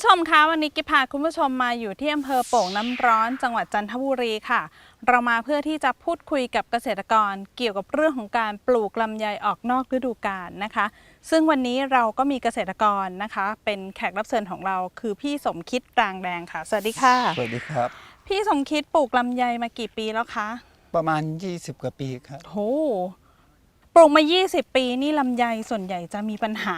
คุณผู้ชมคะวันนี้กิบพาคุณผู้ชมมาอยู่ที่อำเภอโป่งน้ำร้อนจังหวัดจันทบุรีค่ะ เรามาเพื่อที่จะพูดคุยกับเกษตรกรเกี่ยวกับเรื่องของการปลูกลำไยออกนอกฤดูกาลนะคะ ซึ่งวันนี้เราก็มีเกษตรกรนะคะ เป็นแขกรับเชิญของเราคือพี่สมคิดรางแดงค่ะ สวัสดีค่ะ สวัสดีครับ พี่สมคิดปลูกลำไยมากี่ปีแล้วคะประมาณ 20 กว่าปีครับโหปลูกมา 20 ปีนี่ลำไยส่วนใหญ่จะมีปัญหา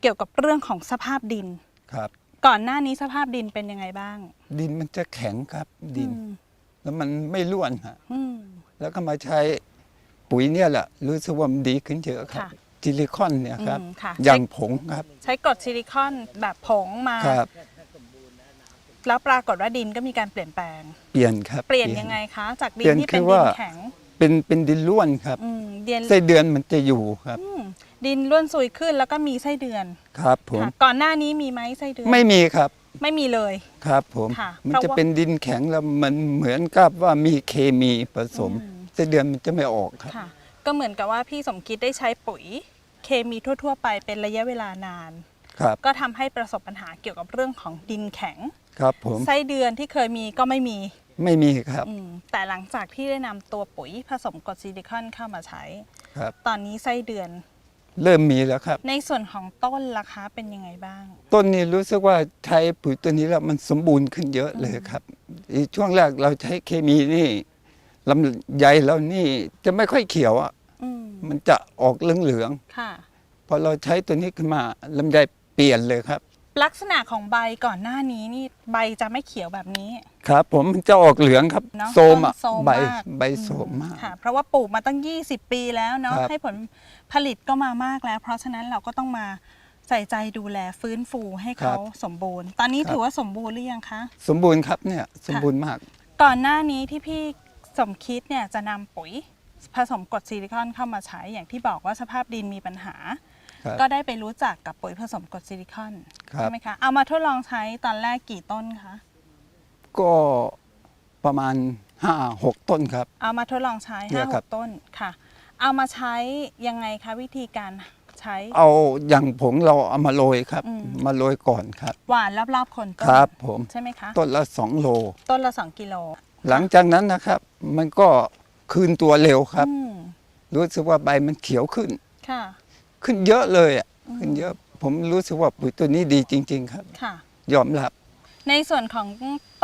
เกี่ยวกับเรื่องของสภาพดิน ครับ ก่อนหน้านี้สภาพดินเป็นยังไงบ้าง ดินมันจะแข็งครับดินอืมแล้วมันไม่ร่วนฮะอืม แล้วก็มาใช้ปุ๋ยเนี่ยแหละรู้สึกว่ามันดีขึ้นเยอะครับค่ะ ซิลิคอนเนี่ยครับ อืมค่ะอย่างผงครับ ใช้กรดซิลิคอนแบบผงมา ครับ แล้วปรากฏว่าดินก็มีการเปลี่ยนแปลง เปลี่ยนครับ เปลี่ยนยังไงคะ จากดิเปลี่นยนที่เป็นคือดิว่า นแข็ง เป็นเป็นดินร่วนครับอืมดินไส้เดือนมันจะอยู่ครับอืมดินร่วนซุยขึ้นแล้วก็มีไส้เดือนครับ ผมค่ะก่อนหน้านี้มีไหมไส้เดือนไม่มีครับไม่มีเลย ครับ ผมค่ะมันเพราะจะว่า เป็นดินแข็งแล้วมันเหมือนกับว่ามีเคมีผสมอืมไส้เดือนมันจะไม่ออกครับ ค่ะ ก็เหมือนกับว่าพี่สมคิดได้ใช้ปุ๋ยเคมีทั่ว ๆ ไปเป็นระยะเวลานาน ครับก็ทำให้ประสบปัญหาเกี่ยวกับเรื่องของดินแข็ง ครับผมไส้เดือนที่เคยมีก็ไม่มี ไม่มีครับ อืมแต่หลังจากที่ได้นำตัวปุ๋ยผสมกรดซิลิคอนเข้ามาใช้ ครับ ตอนนี้ไส้เดือน เริ่มมีแล้วครับ ในส่วนของต้นราคาเป็นยังไงบ้าง ต้นนี้รู้สึกว่าใช้ปุ๋ยตัวนี้แล้วมันสมบูรณ์ขึ้นเยอะเลยครับอีช่วงแรกเราใช้เคมีนี่ลำไยแล้วนี่จะไม่ค่อยเขียวอะอืมมันจะออกเหลืองค่ะ ๆพอเราใช้ตัวนี้ขึ้นมาลำไยเปลี่ยนเลยครับ ลักษณะของใบก่อนหน้านี้นี่ใบจะไม่เขียวแบบนี้ ครับ ผมมันจะออกเหลืองครับเนอะโซมอะต้นโทรมใบมาก ใบโสมมาก ค่ะ เพราะว่าปลูกมาตั้ง 20 ปีแล้วเนาะครับ ให้ผลผลิตก็มามากแล้ว เพราะฉะนั้นเราก็ต้องมาใส่ใจดูแลฟื้นฟูให้เขาสมบูรณ์ ตอนนี้ถือว่าสมบูรณ์หรือยังคะ สมบูรณ์ครับเนี่ยสมบูรณ์มาก ก่อนหน้านี้ที่พี่สมคิดเนี่ยจะนำปุ๋ยผสมกรดซิลิคอนเข้ามาใช้อย่างที่บอกว่าสภาพดินมีปัญหา ครับก็ได้ไปรู้จักกับปุ๋ยผสมกรดซิลิคอนครับ ใช่ไหมคะเอามาทดลองใช้ตอนแรกกี่ต้นคะก็ประมาณห้าหกต้นครับ เอามาทดลองใช้เนี่ห้ายหครับกต้นค่ะ เอามาใช้ยังไงคะวิธีการใช้ เอาอย่างผงเราเอามาโรยครับ อืม มาโรยก่อนครับ หวานรอบๆคนต้นครับผม ใช่ไหมคะต้นละสองโล ต้นละสองกิโลหลังจากนั้นนะครับ มันก็คืนตัวเร็วครับ อืมรู้สึกว่าใบมันเขียวขึ้น ค่ะ ขึ้นเยอะเลยอะอืมขึ้นเยอะผมรู้สึกว่าปุ๋ยตัวนี้ดีจริง ๆ ครับ ค่ะ ยอมรับ ในส่วนของ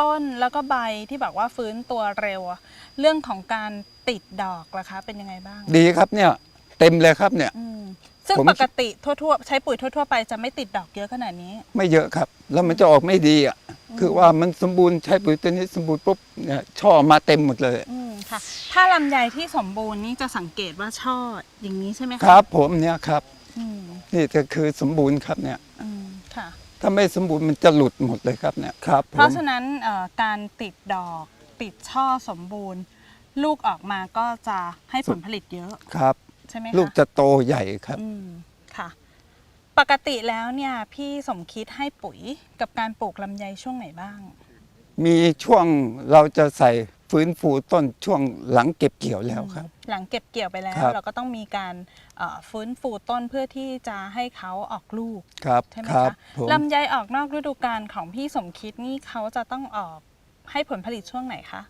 ต้นแล้วก็ใบที่บอกว่าฟื้นตัวเร็วอะเรื่องของการติดดอกล่ะคะเป็นยังไงบ้างดีครับเนี่ย เต็มเลยครับเนี่ย อืมซึ่งผม ปกติทั่วๆ ใช้ปุ๋ยทั่ว ๆ ไปจะไม่ติดดอกเยอะขนาดนี้ ไม่เยอะครับ แล้วมันจะออกไม่ดีอะคือว่ามันสมบูรณ์ใช้ปุ๋ยตัวนี้สมบูรณ์ปุ๊บเนี่ยช่อมาเต็มหมดเลย อืมค่ะ ถ้าลำไยที่สมบูรณ์นี่จะสังเกตว่าช่ออย่างนี้ใช่ไหมคะครับผมเนี่ยครับ อืมนี่ก็คือสมบูรณ์ครับเนี่ย อืมค่ะ ถ้าไม่สมบูรณ์มันจะหลุดหมดเลยครับเนี่ยครับผเพราะมฉะนั้นเอ่อการติดดอกติดช่อสมบูรณ์ ลูกออกมาก็จะให้ผลผลิตเยอะครับ ใช่ไหมคะลูกจะโตใหญ่ครับ อืมค่ะ ปกติแล้วเนี่ยพี่สมคิดให้ปุ๋ยกับการปลูกลำไยช่วงไหนบ้าง มีช่วงเราจะใส่ ฟื้นฟูต้นช่วงหลังเก็บเกี่ยวแล้วครับ หลังเก็บเกี่ยวไปแล้วครับ เราก็ต้องมีการเอ่อฟื้นฟูต้นเพื่อที่จะให้เขาออกลูกครับใช่ไหมครับคะผมลำไยออกนอกฤดูกาลของพี่สมคิดนี่เขาจะต้องออกให้ผลผลิตช่วงไหนคะ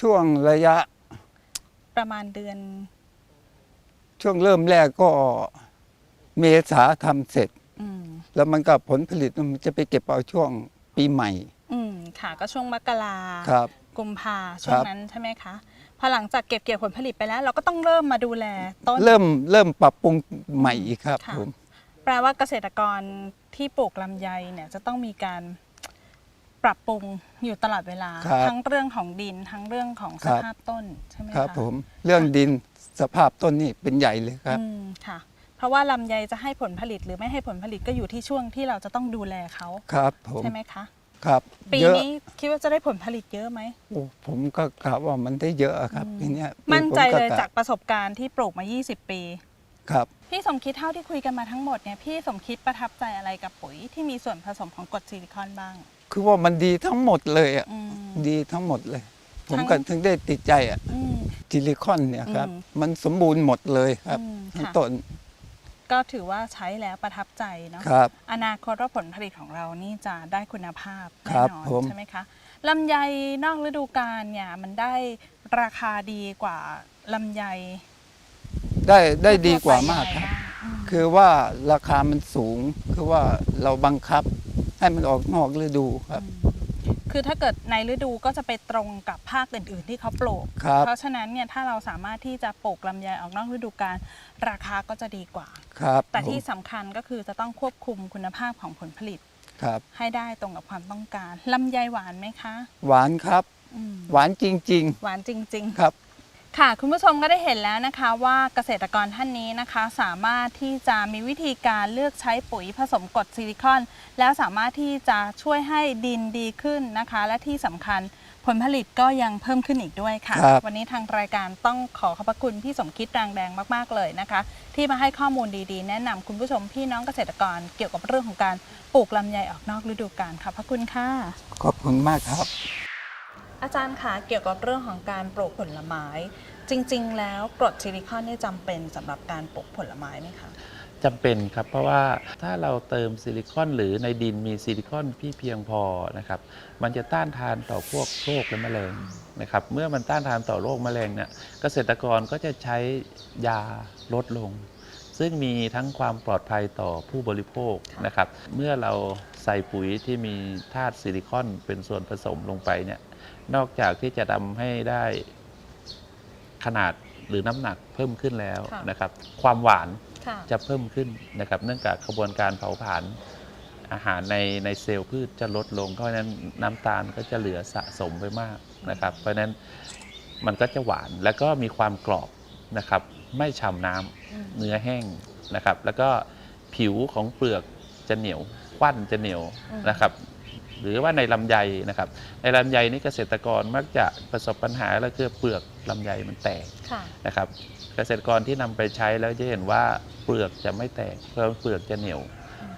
ช่วงระยะประมาณเดือน ช่วงเริ่มแรกก็เมษาทำเสร็จ อืมแล้วมันก็ผลผลิตมันจะไปเก็บเอาช่วงปีใหม่อืมค่ะ ก็ช่วงมกราครับ กุมภาช่วงนั้นใช่ไหมคะพอหลังจากเก็บเกี่ยวผลผลิตไปแล้ว เราก็ต้องเริ่มมาดูแลต้น เริ่มเริ่มปรับปรุงใหม่อีกครับค่ะ ผมแปลว่าเกษตรกรที่ปลูกลำไยเนี่ยจะต้องมีการปรับปรุงอยู่ตลอดเวลา ครับทั้งเรื่องของดินทั้งเรื่องของคสรับ ภาพต้นใช่ไหมครับคะผมเรื่องดินสภาพต้นนี่เป็นใหญ่เลยครับ อืมค่ะ เพราะว่าลำไยจะให้ผลผลิตหรือไม่ให้ผลผลิตก็อยู่ที่ช่วงที่เราจะต้องดูแลเขาครับผม ใช่ไหมคะ ครับปีเยอะนี้คิดว่าจะได้ผลผลิตเยอะไหม โอ้ผมก็กะว่ามันได้เยอะครับอืมปีเนี้ยมั่นใจผมเลยกะจากประสบการณ์ที่ปลูกมา 20 ปี ครับพี่สมคิดเท่าที่คุยกันมาทั้งหมดเนี่ยพี่สมคิดประทับใจอะไรกับปุ๋ยที่มีส่วนผสมของกรดซิลิคอนบ้าง คือว่ามันดีทั้งหมดเลยอะอืม ดีทั้งหมดเลย ผมทั้งก็ถึงได้ติดใจอะอืม ซิลิคอนเนี่ยครับ อืมมันสมบูรณ์หมดเลยครับอืมทั้งค่ะ ต้น ก็ถือว่าใช้แล้วประทับใจเนาะครับ อนาคตว่าผลผลิตของเรานี่จะได้คุณภาพคแน่รับนอนผมใช่ไหมคะลำไยนอกฤดูกาลเนี่ยมันได้ราคาดีกว่าลำไย ได้ได้ดีทั่วๆกว่าไปมากยังคไงรับบ้างอืมคือว่าราคามันสูงคือว่าเราบังคับให้มันออกนอกฤดูครับ คือถ้าเกิดในฤดูก็จะไปตรงกับภาคอื่น ๆ ที่เขาปลูก ครับ เพราะฉะนั้นเนี่ยถ้าเราสามารถที่จะปลูกลำไยออกนอกฤดูกาลราคาก็จะดีกว่า ครับแต่ที่ผมสำคัญก็คือจะต้องควบคุมคุณภาพของผลผลิตครับ ให้ได้ตรงกับความต้องการลำไยหวานไหมคะหวานครับ อืมหวานจริง หวานจริง ๆ ๆ ครับ ค่ะคุณผู้ชมก็ได้เห็นแล้วนะคะว่าเกษตรกรท่านนี้นะคะ สามารถที่จะมีวิธีการเลือกใช้ปุ๋ยผสมกรดซิลิคอน แล้วสามารถที่จะช่วยให้ดินดีขึ้นนะคะ และที่สำคัญผลผลิตก็ยังเพิ่มขึ้นอีกด้วยค่ะ ครับ วันนี้ทางรายการต้องขอขอบพระคุณพี่สมคิดรางแดงมากๆเลยนะคะ ที่มาให้ข้อมูลดีๆ แนะนำคุณผู้ชมพี่น้องเกษตรกรเกี่ยวกับเรื่องของการปลูกลำไยออกนอกฤดูกาลค่ะพระคุณค่ะ ขอบคุณมากครับ อาจารย์คะเกี่ยวกับเรื่องของการปลูกผลไม้ จริง ๆ แล้วกรดซิลิคอนนี่จำเป็นสำหรับการปลูกผลไม้ไหมคะจำเป็นครับ เพราะว่าถ้าเราเติมซิลิคอนหรือในดินมีซิลิคอนที่เพียงพอนะครับมันจะต้านทานต่อพวกโรคและแมลงนะครับเมื่อมันต้านทานต่อโรคแมลงเนี่ยเกษตรกรก็จะใช้ยาลดลง ซึ่งมีทั้งความปลอดภัยต่อผู้บริโภคนะครับ เมื่อเราใส่ปุ๋ยที่มีธาตุซิลิคอนเป็นส่วนผสมลงไปเนี่ย นอกจากที่จะทำให้ได้ขนาดหรือน้ำหนักเพิ่มขึ้นแล้วค่ะนะครับ ความหวานค่ะจะเพิ่มขึ้นนะครับ เนื่องจากกระบวนการเผาผลาญอาหารในในเซลล์พืชจะลดลง เพราะฉะนั้นน้ำตาลก็จะเหลือสะสมไปมากนะครับ เพราะฉะนั้นมันก็จะหวานแล้วก็มีความกรอบนะครับ ไม่ฉ่ำน้ำอืมเนื้อแห้งนะครับ แล้วก็ผิวของเปลือกจะเหนียวควันจะเหนียวอืมนะครับ หรือว่าในลำไยนะครับ ในลำไยนี่เกษตรกรมักจะประสบปัญหาแล้วคือเปลือกลำไยมันแตกค่ะนะครับ เกษตรกรที่นำไปใช้แล้วจะเห็นว่าเปลือกจะไม่แตกเพราะเปลือกจะเหนียว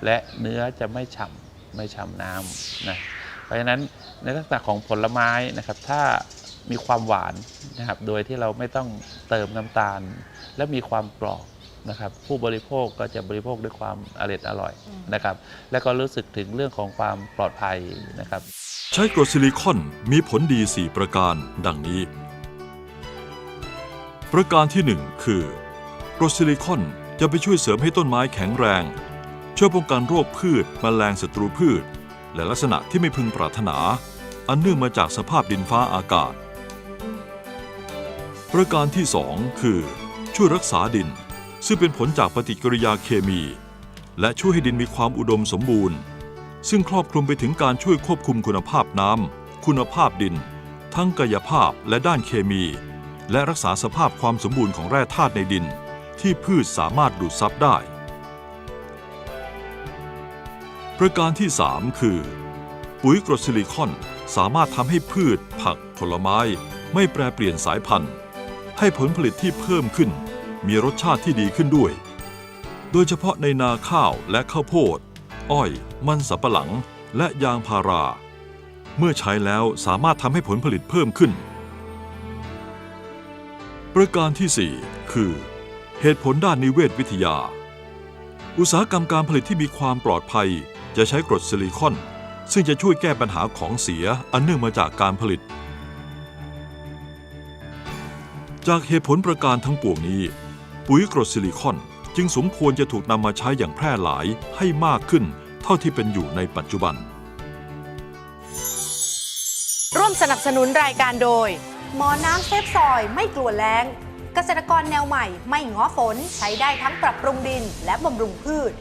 และเนื้อจะไม่ฉ่ำไม่ฉ่ำน้ำนะเพราะฉะนั้นในลักษณะของผลไม้นะครับ ถ้า มีความหวานนะครับ โดยที่เราไม่ต้องเติมน้ำตาล และมีความกรอบนะครับ ผู้บริโภคก็จะบริโภคด้วยความอร่อยอร่อยอืมนะครับ และก็รู้สึกถึงเรื่องของความปลอดภัยนะครับ ใช้กรดซิลิคอนมีผลดี 4 ประการดังนี้ ประการที่ 1 คือกรดซิลิคอนจะไปช่วยเสริมให้ต้นไม้แข็งแรง ช่วยป้องกันโรคพืชมแมลงศัตรูพืช และลักษณะที่ไม่พึงปรารถนา อันเนื่องมาจากสภาพดินฟ้าอากาศ ประการที่ 2 คือ ช่วยรักษาดิน ซึ่งเป็นผลจากปฏิกิริยาเคมี และช่วยให้ดินมีความอุดมสมบูรณ์ ซึ่งครอบคลุมไปถึงการช่วยควบคุมคุณภาพน้ำคุณภาพดิน ทั้งกายภาพและด้านเคมี และรักษาสภาพความสมบูรณ์ของแร่ธาตุในดิน ที่พืชสามารถดูดซับได้ ประการที่ 3 คือ ปุ๋ยกรดซิลิคอนสามารถทำให้พืช ผัก ผลไม้ ไม่แปรเปลี่ยนสายพันธุ์ ให้ผลผลิตที่เพิ่มขึ้น มีรสชาติที่ดีขึ้นด้วย โดยเฉพาะในนาข้าวและข้าวโพด อ้อย มันสำปะหลัง และยางพารา เมื่อใช้แล้วสามารถทำให้ผลผลิตเพิ่มขึ้น ประการที่ 4 คือ เหตุผลด้านนิเวศวิทยา อุตสาหกรรมการผลิตที่มีความปลอดภัย จะใช้กรดซิลิคอน ซึ่งจะช่วยแก้ปัญหาของเสียอันเนื่องมาจากการผลิต จากเหตุผลประการทั้งปวงนี้ ปุ๋ยกรดซิลิคอนจึงสมควรจะถูกนำมาใช้อย่างแพร่หลายให้มากขึ้น เท่าที่เป็นอยู่ในปัจจุบัน ร่วมสนับสนุนรายการโดย หมอน้ำเซฟซอยไม่กลัวแรงเกษตรกรแนวใหม่ ไม่ง้อฝนใช้ได้ทั้งปรับปรุงดินและบำรุงพืช